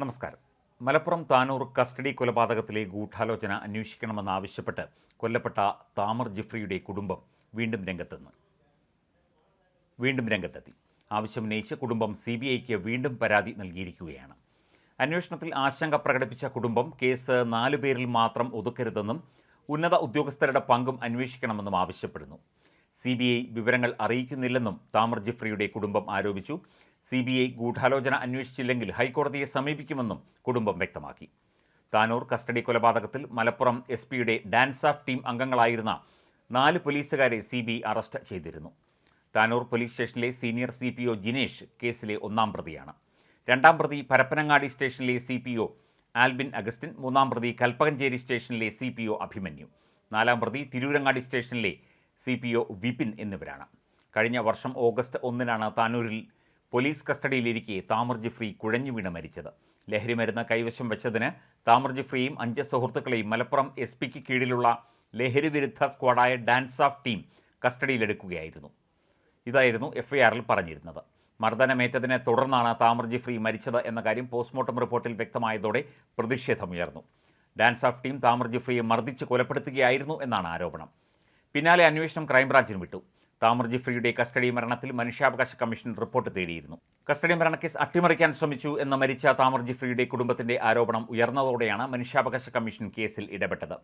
നമസ്കാരം. മലപ്പുറം താനൂർ കസ്റ്റഡി കൊലപാതകത്തിലെ ഗൂഢാലോചന അന്വേഷിക്കണമെന്നാവശ്യപ്പെട്ട് കൊല്ലപ്പെട്ട താമർ ജിഫ്രിയുടെ കുടുംബം വീണ്ടും രംഗത്തെന്ന്. വീണ്ടും രംഗത്തെത്തി. ആവശ്യമുന്നയിച്ച് കുടുംബം സി ബി ഐക്ക് വീണ്ടും പരാതി നൽകിയിരിക്കുകയാണ്. അന്വേഷണത്തിൽ ആശങ്ക പ്രകടിപ്പിച്ച കുടുംബം കേസ് നാലു പേരിൽ മാത്രം ഒതുക്കരുതെന്നും ഉന്നത ഉദ്യോഗസ്ഥരുടെ പങ്കും അന്വേഷിക്കണമെന്നും ആവശ്യപ്പെടുന്നു. സി ബി ഐ വിവരങ്ങൾ അറിയിക്കുന്നില്ലെന്നും താമർ ജിഫ്രിയുടെ കുടുംബം ആരോപിച്ചു. സി ബി ഐ ഗൂഢാലോചന അന്വേഷിച്ചില്ലെങ്കിൽ ഹൈക്കോടതിയെ സമീപിക്കുമെന്നും കുടുംബം വ്യക്തമാക്കി. താനൂർ കസ്റ്റഡി കൊലപാതകത്തിൽ മലപ്പുറം എസ് പിയുടെ ഡാൻസ് ഓഫ് ടീം അംഗങ്ങളായിരുന്ന നാല് പോലീസുകാരെ സി ബി അറസ്റ്റ് ചെയ്തിരുന്നു. താനൂർ പോലീസ് സ്റ്റേഷനിലെ senior C P O Jinesh കേസിലെ ഒന്നാം പ്രതിയാണ്. രണ്ടാം പ്രതി പരപ്പനങ്ങാടി സ്റ്റേഷനിലെ C P O Albin Augustine മൂന്നാം പ്രതി കൽപ്പകഞ്ചേരി സ്റ്റേഷനിലെ സി പി ഒ അഭിമന്യു നാലാം പ്രതി തിരൂരങ്ങാടി സ്റ്റേഷനിലെ സി പി ഒ വിപിൻ എന്നിവരാണ്. കഴിഞ്ഞ വർഷം ഓഗസ്റ്റ് ഒന്നിനാണ് താനൂരിൽ പോലീസ് കസ്റ്റഡിയിലിരിക്കെ താമർ ജിഫ്രി കുഴഞ്ഞു വീണ് മരിച്ചത്. ലഹരിമരുന്ന് കൈവശം വെച്ചതിന് താമർ ജിഫ്രിയും അഞ്ച് സുഹൃത്തുക്കളെയും മലപ്പുറം എസ് പിക്ക് കീഴിലുള്ള ലഹരി വിരുദ്ധ സ്ക്വാഡായ ഡാൻസ് ഓഫ് ടീം കസ്റ്റഡിയിലെടുക്കുകയായിരുന്നു. ഇതായിരുന്നു എഫ്ഐആറിൽ പറഞ്ഞിരുന്നത്. മർദ്ദനമേറ്റതിനെ തുടർന്നാണ് താമർ ജിഫ്രി മരിച്ചത് എന്ന കാര്യം പോസ്റ്റ്മോർട്ടം റിപ്പോർട്ടിൽ വ്യക്തമായതോടെ പ്രതിഷേധമുയർന്നു. ഡാൻസ് ഓഫ് ടീം താമർ ജിഫ്രിയെ മർദ്ദിച്ച് കൊലപ്പെടുത്തുകയായിരുന്നു എന്നാണ് ആരോപണം. പിന്നാലെ അന്വേഷണം ക്രൈംബ്രാഞ്ചിന് വിട്ടു. താമർ ജിഫ്രിയുടെ കസ്റ്റഡി മരണത്തിൽ മനുഷ്യാവകാശ കമ്മീഷൻ റിപ്പോർട്ട് തേടിയിരുന്നു. കസ്റ്റഡി മരണക്കേസ് അട്ടിമറിക്കാൻ ശ്രമിച്ചു എന്ന മരിച്ച താമർ ജിഫ്രിയുടെ കുടുംബത്തിന്റെ ആരോപണം ഉയർന്നതോടെയാണ് മനുഷ്യാവകാശ കമ്മീഷൻ കേസിൽ ഇടപെട്ടത്.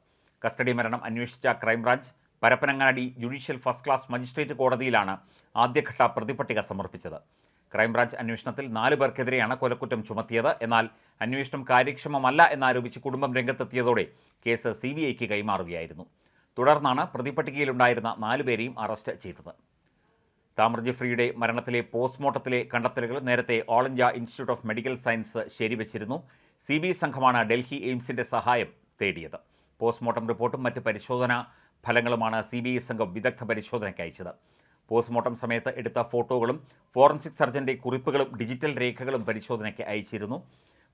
കസ്റ്റഡി മരണം അന്വേഷിച്ച crime branch Parappanangadi judicial first class magistrate കോടതിയിലാണ് ആദ്യഘട്ട പ്രതിപട്ടിക സമർപ്പിച്ചത്. ക്രൈംബ്രാഞ്ച് അന്വേഷണത്തിൽ നാല് പേർക്കെതിരെയാണ് കൊലക്കുറ്റം ചുമത്തിയത്. എന്നാൽ അന്വേഷണം കാര്യക്ഷമമല്ല എന്നാരോപിച്ച് കുടുംബം രംഗത്തെത്തിയതോടെ കേസ് സി ബി ഐക്ക് കൈമാറുകയായിരുന്നു. തുടർന്നാണ് പ്രതിപട്ടികയിലുണ്ടായിരുന്ന നാലുപേരെയും അറസ്റ്റ് ചെയ്തത്. താമർ ജിഫ്രിയുടെ മരണത്തിലെ പോസ്റ്റ്മോർട്ടത്തിലെ കണ്ടെത്തലുകൾ നേരത്തെ All India Institute of Medical Science ശരിവച്ചിരുന്നു. C B സംഘമാണ് ഡൽഹി എയിംസിന്റെ സഹായം തേടിയത്. പോസ്റ്റ്മോർട്ടം റിപ്പോർട്ടും മറ്റ് പരിശോധനാ ഫലങ്ങളുമാണ് സി ബി ഐ സംഘം വിദഗ്ധ പരിശോധനയ്ക്ക് അയച്ചത്. പോസ്റ്റ്മോർട്ടം സമയത്ത് എടുത്ത ഫോട്ടോകളും ഫോറൻസിക് സർജന്റെ കുറിപ്പുകളും ഡിജിറ്റൽ രേഖകളും പരിശോധനയ്ക്ക് അയച്ചിരുന്നു.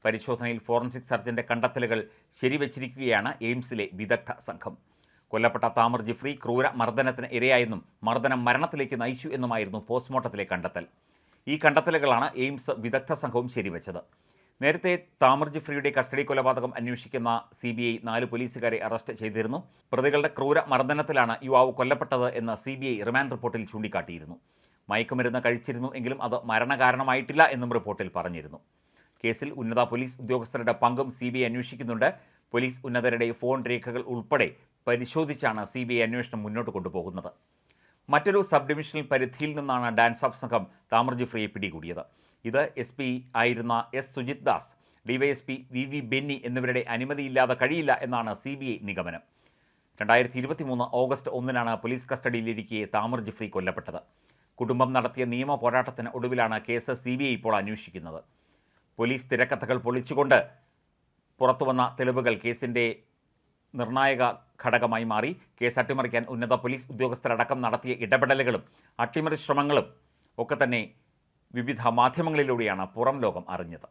പരിശോധനയിൽ ഫോറൻസിക് സർജന്റെ കണ്ടെത്തലുകൾ ശരിവച്ചിരിക്കുകയാണ് എയിംസിലെ വിദഗ്ധ സംഘം. കൊല്ലപ്പെട്ട താമർ ജിഫ്രി ക്രൂര മർദ്ദനത്തിന് ഇരയായെന്നും മർദ്ദനം മരണത്തിലേക്ക് നയിച്ചു എന്നുമായിരുന്നു പോസ്റ്റ്മോർട്ടത്തിലെ കണ്ടെത്തൽ. ഈ കണ്ടെത്തലുകളാണ് എയിംസ് വിദഗ്ധ സംഘവും ശരിവച്ചത്. നേരത്തെ താമർ ജിഫ്രിയുടെ കസ്റ്റഡി കൊലപാതകം അന്വേഷിക്കുന്ന സി ബി ഐ നാല് പോലീസുകാരെ അറസ്റ്റ് ചെയ്തിരുന്നു. പ്രതികളുടെ ക്രൂര മർദ്ദനത്തിലാണ് യുവാവ് കൊല്ലപ്പെട്ടത് എന്ന് സി ബി ഐ റിമാൻഡ് റിപ്പോർട്ടിൽ ചൂണ്ടിക്കാട്ടിയിരുന്നു. മയക്കുമരുന്ന് കഴിച്ചിരുന്നു എങ്കിലും അത് മരണകാരണമായിട്ടില്ല എന്നും റിപ്പോർട്ടിൽ പറഞ്ഞിരുന്നു. കേസിൽ ഉന്നത പോലീസ് ഉദ്യോഗസ്ഥരുടെ പങ്കും സി ബി ഐ അന്വേഷിക്കുന്നുണ്ട്. പോലീസ് ഉന്നതരുടെ ഫോൺ രേഖകൾ ഉൾപ്പെടെ പരിശോധിച്ചാണ് സി ബി ഐ അന്വേഷണം മുന്നോട്ട് കൊണ്ടുപോകുന്നത്. മറ്റൊരു സബ് ഡിവിഷണൽ പരിധിയിൽ നിന്നാണ് ഡാൻസ് ഓഫ് സംഘം താമർ ജിഫ്രിയെ പിടികൂടിയത്. ഇത് എസ് പി ആയിരുന്ന S Sujith Das DySP V V Benny എന്നിവരുടെ അനുമതിയില്ലാതെ കഴിയില്ല എന്നാണ് സി ബി ഐ നിഗമനം. രണ്ടായിരത്തി ഇരുപത്തി മൂന്ന് ഓഗസ്റ്റ് ഒന്നിനാണ് പോലീസ് കസ്റ്റഡിയിലിരിക്കെ താമർ ജിഫ്രി കൊല്ലപ്പെട്ടത്. കുടുംബം നടത്തിയ നിയമ പോരാട്ടത്തിന് ഒടുവിലാണ് കേസ് സി ബി ഐ ഇപ്പോൾ അന്വേഷിക്കുന്നത്. പോലീസ് തിരക്കഥകൾ പൊളിച്ചുകൊണ്ട് പുറത്തുവന്ന തെളിവുകൾ കേസിന്റെ നിർണായക ഘടകമായി മാറി. കേസ് അട്ടിമറിക്കാൻ ഉന്നത പോലീസ് ഉദ്യോഗസ്ഥരടക്കം നടത്തിയ ഇടപെടലുകളും അട്ടിമറി ശ്രമങ്ങളും ഒക്കെ തന്നെ വിവിധ മാധ്യമങ്ങളിലൂടെയാണ് പുറം ലോകം അറിഞ്ഞത്.